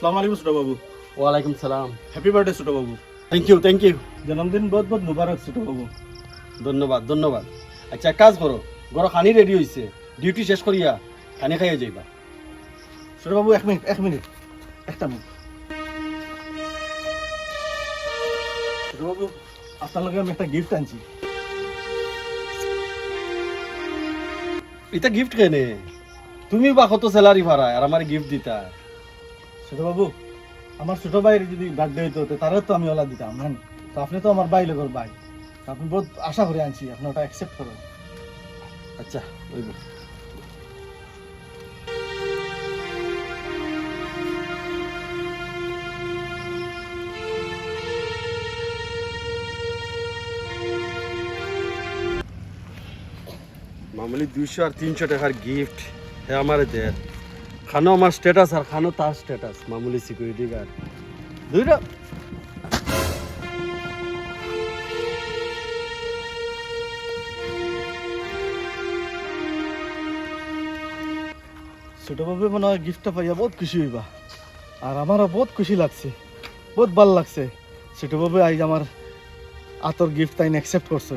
সালাম আলাইকুম ছোট বাবু। ওয়ালাইকুম সালাম। হ্যাপি বার্থডে ছোট বাবু। থ্যাংক ইউ থ্যাংক ইউ জন্মদিন বহুত বহুত মুবারক ছোট বাবু। ধন্যবাদ ধন্যবাদ। আচ্ছা এক কাজ করো ঘর খানি রেডি হয়েছে ডিউটি শেষ করিয়া খানি খাইয়া যাইবা। ছোট বাবু এক মিনিট এক মিনিট একটা মিনিট। ছোট বাবু আপনার লগে আমি একটা গিফট আনছি। এটা গিফট কেনে? তুমি বা কত স্যালারি ভাড়ায় আর আমার গিফট দিতা? ছোট বাবু আমার ছোট ভাইয়ের যদি বার্থডে হইতো, তো তারও তো আমি ওলা দিতাম হ্যাঁ? তো আপনি তো আমার ভাই লগর ভাই। আপনি বহুত আশা করে আনছি আপনি ওটা অ্যাকসেপ্ট করুন। আচ্ছা ওইব মামুলি দুইশো আর তিনশো টাকার গিফট হে আমার দেয় খানো আমার স্ট্যাটাস আর খানো তার স্ট্যাটাস মামুলি সিকিউরিটি গার্ড দুইটা ছোট বাবু মনে হয় গিফটটা পাইয়া বহুত খুশি হইবা। আর আমারও বহুত খুশি লাগছে, বহুত ভালো লাগছে। ছোট বাবু আজ আমার আতর গিফট তাই অ্যাকসেপ্ট করছে।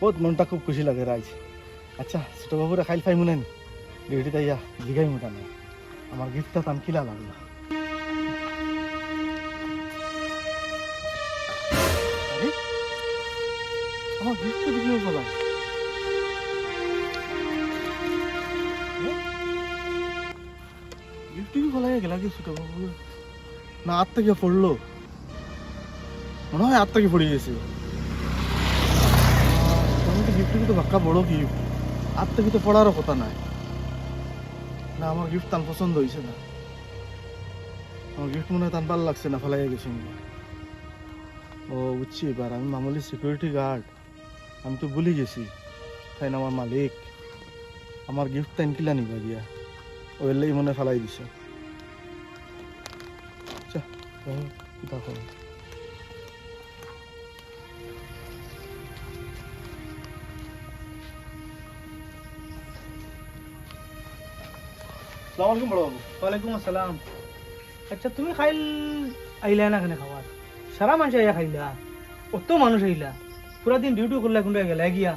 বহুত মনটা খুব খুশি লাগে রাইজ আচ্ছা ছোট বাবুরা খাইল ফাই মনে ডিউটি তাইয়া জিগাই মোটা নাই আমার গিফটটা তাম কিলা লাগল? আমার গিফটটা গেল কি না থেকে পড়ল? মনে হয় থেকে পড়ে গেছে। মোটামুটি গিফট তো বাক্কা বড় হাত থেকে তো পড়ারও কথা নাই। না, আমার গিফট তান পছন্দ হয়েছে না। আমার গিফট মনে হয় তান ভালো লাগছে না ফেলাই গেছে ও, বুঝছি, এবার আমি মামুলি সিকিউরিটি গার্ড আমি তো ভুলে গেছি। তাই না আমার মালিক, আমার গিফট তাই কিলা নিবা দিয়া ওইলেই মনে ফেলাই দিছে। আচ্ছা যাই সালাম আলাইকুম বড় বাবু ওয়ালাইকুম আসসালাম আচ্ছা তুমি খাইল আইলা না কেন খাবার সারা মানুষ আইয়া খাইলা অত মানুষ আইলা পুরা দিন ডিউটি করলে কোনটা গেলা গিয়া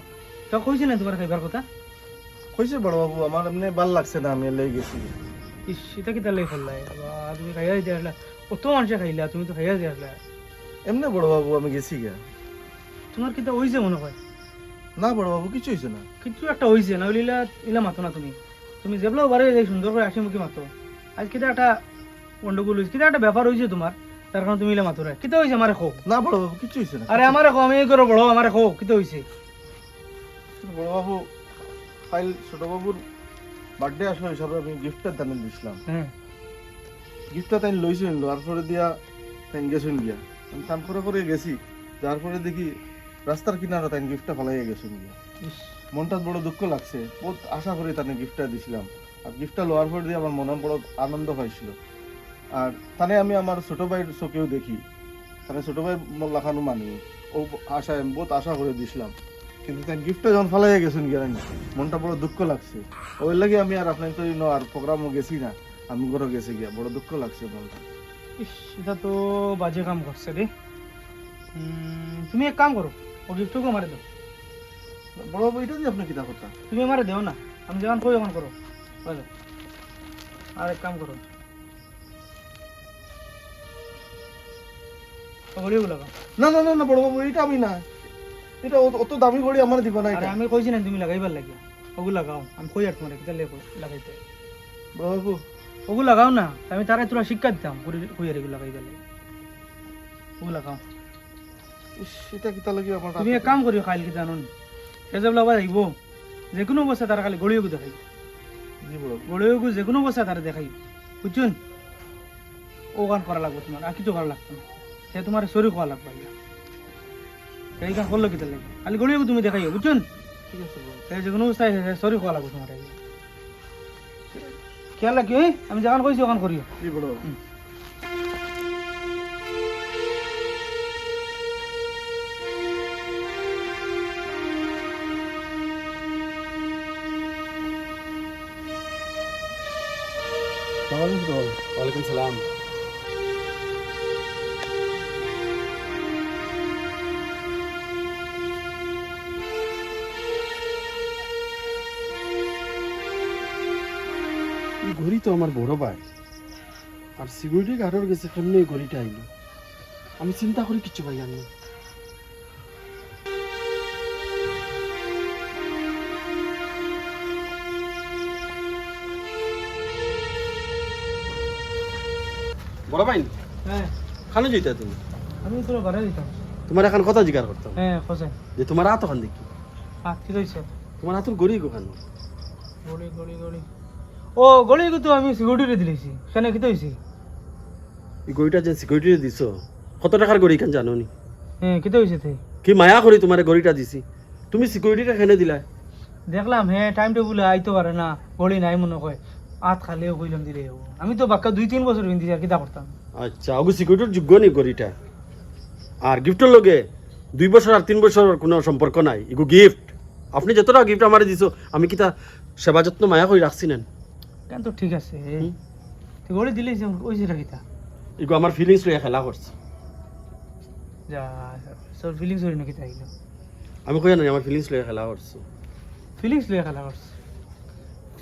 তো কইছে না তোমার খাইবার কথা কইছে বড় বাবু আমার এমনি ভালো লাগছে না আমি লেগে গেছি ইস এটা কি তাহলে করলাই তুমি খাইয়া দিতে আসলা অত মানুষে খাইলা তুমি তো খাইয়া দিয়ে আসলা এমনি বড় বাবু আমি গেছি গা তোমার কিতা হইছে মনে হয় না বড় বাবু কিছু হয়েছে না কিছু একটা হইছে না ইলা ইলা মাতো না তুমি তুমি যেগুলো বারে যাই সুন্দর করে হাসি মুখে মাতো আজ কিতা একটা গন্ডগোল হয়েছে কিতা একটা ব্যাপার হয়েছে তোমার তার কারণে তুমি ইলা মাতো রে কিতা হয়েছে আমারে খো না বড় বাবু কিছু হয়েছে না আরে আমারে খো আমি এই করো বড় আমারে খো কিতা হয়েছে বড় বাবু ফাইল ছোট বাবুর বার্থডে আসলে হিসাবে আমি গিফটটা দান দিছিলাম। হ্যাঁ। গিফটটা তাই লইছেন লোয়ার পরে দিয়া তাই গেছেন গিয়া। আমি তান করে করে গেছি যার পরে দেখি রাস্তার কিনারে তাই গিফটটা ফেলাইয়া গেছেন গিয়া। মনটা বড় দুঃখ লাগছে। বহুত আশা করে তাকে গিফটটা দিছিলাম। আর গিফটটা লোয়ার পর দিয়ে আমার মনে বড় আনন্দ হয়েছিল। আর তানে আমি আমার ছোট ভাইয়ের চোখেও দেখি। তাহলে ছোট ভাই মোল্লাখানও মানি। ও আমি বহুত আশা করে দিছিলাম। কিন্তু তাই গিফটটা যখন ফেলাইয়া গেছেন গিয়া মনটা বড় দুঃখ লাগছে। ওই লাগে আমি আর আপনার তো আর প্রোগ্রামও গেছি না। আমি ঘরে গেছি গিয়া। বড় দুঃখ লাগছে মনটা। ইস, এটা তো বাজে কাম করছে রে। তুমি এক কাম করো ও গিফটকে মারে দাও। বড় বাবু এটা দিয়ে আপনি কিতা কথা? তুমি আমারে দেও না আমি যখন কই ওখান করো। বুঝলো আর এক কাম করো। না না না না বড় বাবু এটা আমি না। এটা অত- দামি ঘড়ি আমার দিবা না এটা। আমি কইছি না তুমি লাগাইবার লাগে ওগুলো লাগাও আমি কই আর তোমার কিতা লেগে লাগাইতে। বড় বাবু ওগুলো লাগাও না আমি তারাই তোরা শিক্ষা দিতাম কই আর এগুলো ওগুলো লাগাও। কিতা লাগে আমার তুমি এক কাম করিও খাইল কি জানো সে যে বলা আহিব যে কোনো অবস্থা তার খালি গড়িয়ে দেখাই জি বড় বাবু। গড়িয়ে যে কোনো অবস্থা তারা দেখাই। বুঝছুন ও গান করা লাগবে তোমার আর কিছু করা লাগবে না সে তোমার শরীর খাওয়া লাগবে এই গান করল কি তার খালি গড়িয়ে তুমি দেখাই বুঝছুন ঠিক আছে যে কোনো অবস্থায় শরীর খাওয়া লাগবে তোমার খেয়াল রাখি আমি যখন কইছি ওখান করিও ওয়ালাইকুম সালাম। ঘড়ি তো আমার বড় ভাই। আর সিকিউরিটি গার্ডের গেছে কেমনি এই ঘড়িটা আইলো আমি চিন্তা করি কিচ্ছু ভাই জানি বড় ভাই? হ্যাঁ। খানো যেতে তুমি? আমি তোর বাড়ি দিতাম তোমার এখন কথা জিজ্ঞাসা করতাম? হ্যাঁ খোঁজেন যে তোমার হাত ওখান দেখি আহ কি রয়েছে তোমার হাতের গড়ি গোখানো গড়ি গড়ি গড়ি। ও গড়ি কিন্তু আমি সিকিউরিটি দিলেছি। কেন কি হয়েছে এই গড়িটা যে সিকিউরিটি দিছো কত টাকার গড়ি কেন জানো নি? হ্যাঁ কি হয়েছে তে? কি মায়া করি তোমার গড়িটা দিছি। তুমি সিকিউরিটিটা খেনে দিলা? দেখলাম হ্যাঁ টাইম টেবিলে আইতে পারে না গড়ি নাই মনে কয় আত খালেও কইলাম দিলে আমি তো বাক্কা দুই তিন বছর পিন্ধিছি আর কিতা করতাম। আচ্ছা ওগু সিকিউরিটির যোগ্য নি গড়িটা আর গিফটের লগে দুই বছর আর তিন বছর কোনো সম্পর্ক নাই। এগু গিফট আপনি যতটা গিফট আমার দিছো আমি কি তা সেবা যত্ন মায়া করে রাখছি নেন? কেন তো ঠিক আছে। তো গড়ি দিলেই ওইছে রাখিতা। এগু আমার ফিলিংস লইয়া খেলা করছে। যা সব ফিলিংস হই নাকি তাইলো আমি কই না আমার ফিলিংস লইয়া খেলা করছে। ফিলিংস লইয়া খেলা করছে।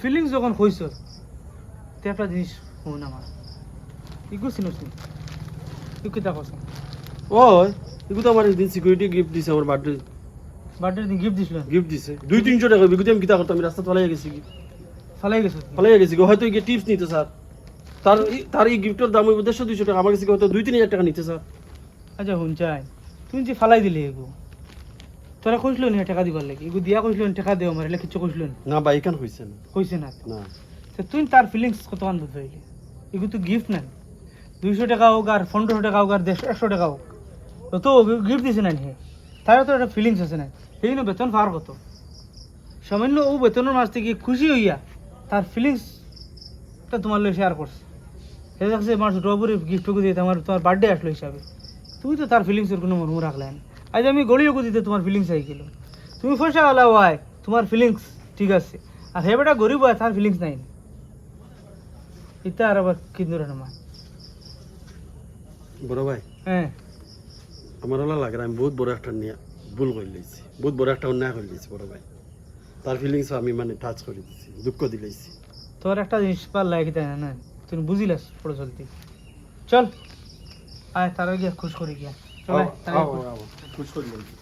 ফিলিংস যখন হইছ তে একটা জিনিস শুন আমার। ইগু চিনছি ইগু কিতা কছ ওই এগু তো আমার একদিন সিকিউরিটি গিফট দিছে আমার বার্থডে বার্থডে দিন গিফট দিছিল? গিফট দিছে। দুই তিনশো টাকা বিগুতে আমি কিতা করতাম আমি রাস্তা ফলাই গেছি। কি ফালাই গেছ? ফলাই গেছি গো হয়তো গিয়ে টিপস নিতে স্যার। তার তার এই গিফটের দাম হইব দেড়শো দুইশো টাকা আমার কাছে হয়তো দুই তিন হাজার টাকা নিতে স্যার। আচ্ছা শুন চাই। তুমি যে ফালাই দিলে এগু তোরা কইছিল নি টাকা দিবার লাগে? এগু দিয়া কইছিল টাকা দেও মারিলে কিছু কইছিল না? বা এখান হয়েছে না। না। না। তো তুই তার ফিলিংস কতক্ষণ বুঝাইলি এগু তো গিফট না দুইশো টাকা হোক আর পনেরোশো টাকা হোক আর দেড়শো একশো টাকা হোক, তো গিফট দিছে না হে তার তো একটা ফিলিংস আছে না। সেই জন্য বেতন পাওয়ার কত? সামান্য ও বেতনের মাছ থেকে খুশি হইয়া তার ফিলিংসটা তোমার লোক শেয়ার করছে। সে দেখছে আমার ছোটো বাবুরে গিফট দিয়ে তোমার তোমার বার্থডে আসলো হিসাবে। তুমি তো তার ফিলিংসের কোনো মর্ম রাখলে না। আজ আমি গড়িও দিতে তোমার ফিলিংস আই গেল। তুমি পয়সা ওলা হয় তোমার ফিলিংস ঠিক আছে। আর হে বেটা গরিব হয়, তার ফিলিংস নাই। এটা আর আবার বড় ভাই হ্যাঁ আমার লাগে আমি বহুত বড় একটা নিয়ে ভুল করে বহুত বড় একটা অন্যায় করে বড় ভাই তার ফিলিংস আমি মানে টাচ করে দিছি দুঃখ দিলেছি তোর একটা জিনিস পার লাগে তাই না তুই বুঝিলাস পড়ে চলতি চল আয় তারা গিয়া খুশ করে গিয়া চল খুশ- করে